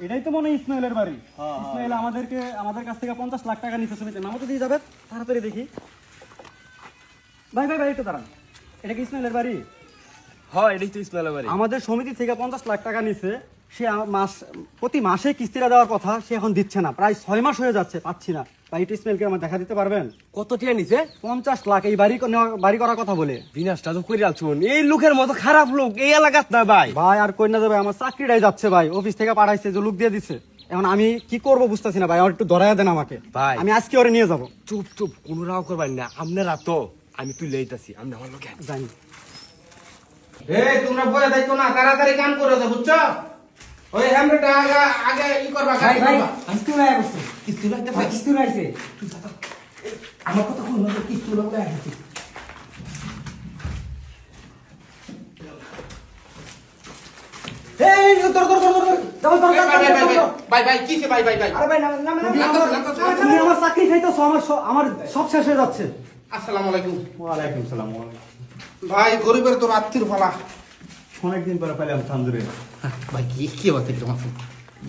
এটাই তো মনে হয় ইসমাইলের বাড়ি। হ্যাঁ, ইসমাইল আমাদেরকে আমাদের কাছ থেকে পঞ্চাশ লাখ টাকা নিচ্ছে শুনেছে নামও তো দিয়ে যাবে তাড়াতাড়ি দেখি। ভাই ভাই ভাই একটু দাঁড়ান। এটা কি ইসমাইলের বাড়ি? হ্যাঁ এটাই তো ইসমাইলের বাড়ি। আমাদের সমিতি থেকে পঞ্চাশ লাখ টাকা নিচ্ছে সে মাস প্রতি মাসে কিস্তিটা দেওয়ার কথা সে এখন দিচ্ছে না। প্রায় ছয় মাস হয়ে যাচ্ছে পাচ্ছি না। ভাই আমার দেখা দিতে পারবেন? কত টিয়া নিছে? পঞ্চাশ লাখ এই বাড়ি বাড়ি করার কথা বলে। বিনাশটা তো করে আলছুন এই লোকের মতো খারাপ লোক এই এলাকাত না ভাই। ভাই আর কই না যাবে আমার চাকরিটাই যাচ্ছে ভাই। অফিস থেকে পাঠাইছে যে লোক দিয়ে দিচ্ছে এখন আমি কি করব বুঝতেছি না ভাই আমার একটু ধরাইয়া দেন আমাকে। ভাই। আমি আজকে ওরে নিয়ে যাব। চুপ চুপ কোনো রাও করবেন না। আপনারা তো আমি তুই লইতাছি আপনি আমার লোক। জানি এই তোমরা বয়ে দেখো না তাড়াতাড়ি কাম করে দাও বুঝছ? ওই আগে আগে ই করবা ভাই ভাই কিস্তি কিস্তি লাগতে ভাই কিস্তি উড়াইছে আমার কথা শুন না কিস্তি এই ধর ভাই ভাই ভাই ভাই ভাই ভাই? আরে ভাই আমার- লাগতো, লাগতো, তুমি আমার চাকরি খাইতেছো আমার আমার সব শেষ হয়ে যাচ্ছে। আসসালামু আলাইকুম। ওয়ালাইকুম সালাম ভাই গরিবের তো রাত্রির ফালা অনেকদিন পরে পেলাম থান্দুরে ভাই কি কি অবস্থা কীরকম আছেন?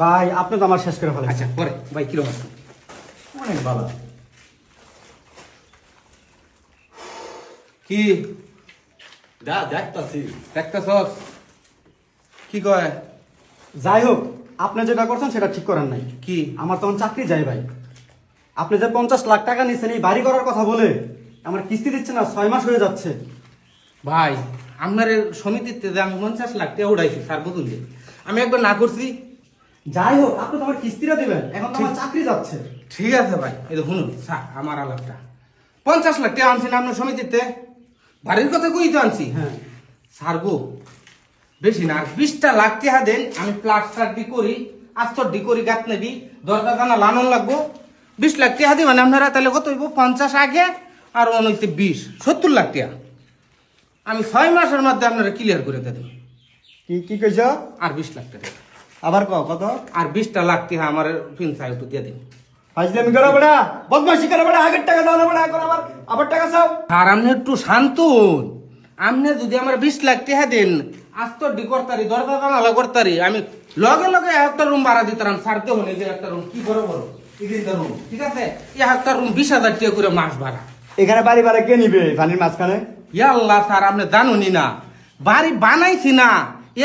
ভাই আপনি তো আমার শেষ করে ফেলেছেন। আচ্ছা পরে। ভাই কীরকম আছেন? অনেক ভালো। কি? দা দেখতাছি। দেখতেছ? কি কয়? যাই হোক আপনি যেটা করছেন সেটা ঠিক করেন নাই। কি? আমার তখন চাকরি যাই ভাই। আপনি যে পঞ্চাশ লাখ টাকা নিচ্ছেন এই বাড়ি করার কথা বলে আমার কিস্তি দিচ্ছে না ছয় মাস হয়ে যাচ্ছে। ভাই আপনার সমিতিতে যে আমি পঞ্চাশ লাখ টাকা উড়াইছি স্যার বুঝুন আমি একবার না করছি। যাই হোক আপনি তো আমার কিস্তিটা দিবেন। এখন তো আমার চাকরি যাচ্ছে। ঠিক আছে ভাই। এই তো শুনুন স্যার আমার আলাপটা। পঞ্চাশ লাখ টাকা আনছি না আপনার সমিতিতে। বাড়ির কথা কই তো আনছি? হ্যাঁ। স্যার গো বেশি না বিশটা লাখ টাকা দেন আমি প্লাস্টার ডি করি আস্তর ডি করি গাত নেবি দরজা জানা লানন লাগবো। বিশ লাখ টাকা দিবেন আপনারা তাহলে কত হইব? পঞ্চাশ আগে আর অনৈতে বিশ সত্তর লাখ টাকা। আমি ছয় মাসের মধ্যে আপনারা ক্লিয়ার করে দেবেন কি কি কইছ? আর বিশ লাখ টাকা। আবার ক কত? আর বিশটা লাখ টাকা আমার ফিন ফিনসা একটু দিয়ে দিন। ফাজলামি করো বড়া বদমাশি করো বড়া আগের টাকা দাও না বড়া এখন আবার আবার টাকা চাও। আর আপনি একটু শান্ত হন। আপনি যদি আমার বিশ লাখ টাকা দেন আস্তর ডি করতারি দরজা জানালা করতারি আমি লগে লগে একটা রুম ভাড়া দিতাম সারতে হলে যে একটা রুম কি বড় বড়? তিনটা রুম ঠিক আছে? এই একটা রুম বিশ হাজার টাকা করে মাস ভাড়া। এখানে বাড়ি ভাড়া কে নিবে পানির মাঝখানে? ইয়া আল্লাহ স্যার আপনি জানুনি না। বাড়ি বানাইছি না।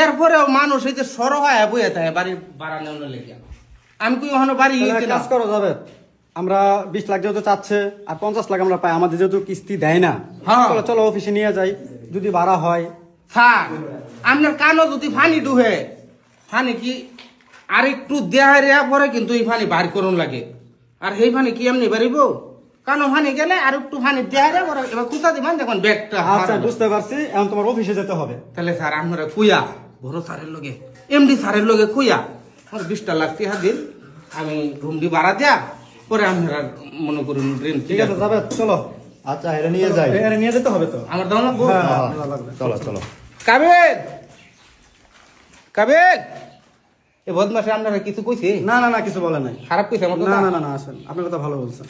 এরপরেও মানুষ এই যে সর হয় বইয়ে থাকে বাড়ি নেওয়ার লেগে। আমি কই ওখানে বাড়ি কাজ করো যাবে। আমরা বিশ লাখ যেহেতু চাচ্ছে আর পঞ্চাশ লাখ আমরা পাই আমাদের যেহেতু কিস্তি দেয় না হ্যাঁ। চলো চলো অফিসে নিয়ে যাই যদি ভাড়া হয়। স্যার আপনার কানও যদি ফানি ডুহে ফানি কি আর একটু দেহা রেয়া পরে কিন্তু এই ফানি বার করুন লাগে। আর সেই ফানি কি এমনি বাড়িব কানো ফানি গেলে আর একটু ফানি দেহা রেয়া এবার কুতা দিবেন দেখুন ব্যাগটা আচ্ছা বুঝতে পারছি। এখন তোমার অফিসে যেতে হবে। তাহলে স্যার আপনারা কুইয়া বড় স্যারের লগে এমডি স্যারের লগে কুইয়া আর বিশটা লাখ টাকা দিন আমি রুমটি ভাড়া দেয়া পরে আপনারা মনে করুন ঋণ ঠিক আছে যাবে চলো। আচ্ছা এটা নিয়ে যাই। এখানে নিয়ে যেতে হবে তো? আমার দাম লাগবো? হ্যাঁ, হ্যাঁ, ভালো লাগবে। চলো চলো। কাবেদ কাবেদ এ বদমাসে আপনারা কিছু কইছে? না না না কিছু বলে নাই। খারাপ কইছে আমার না না না না আসেন। আপনার কথা ভালো বলছেন।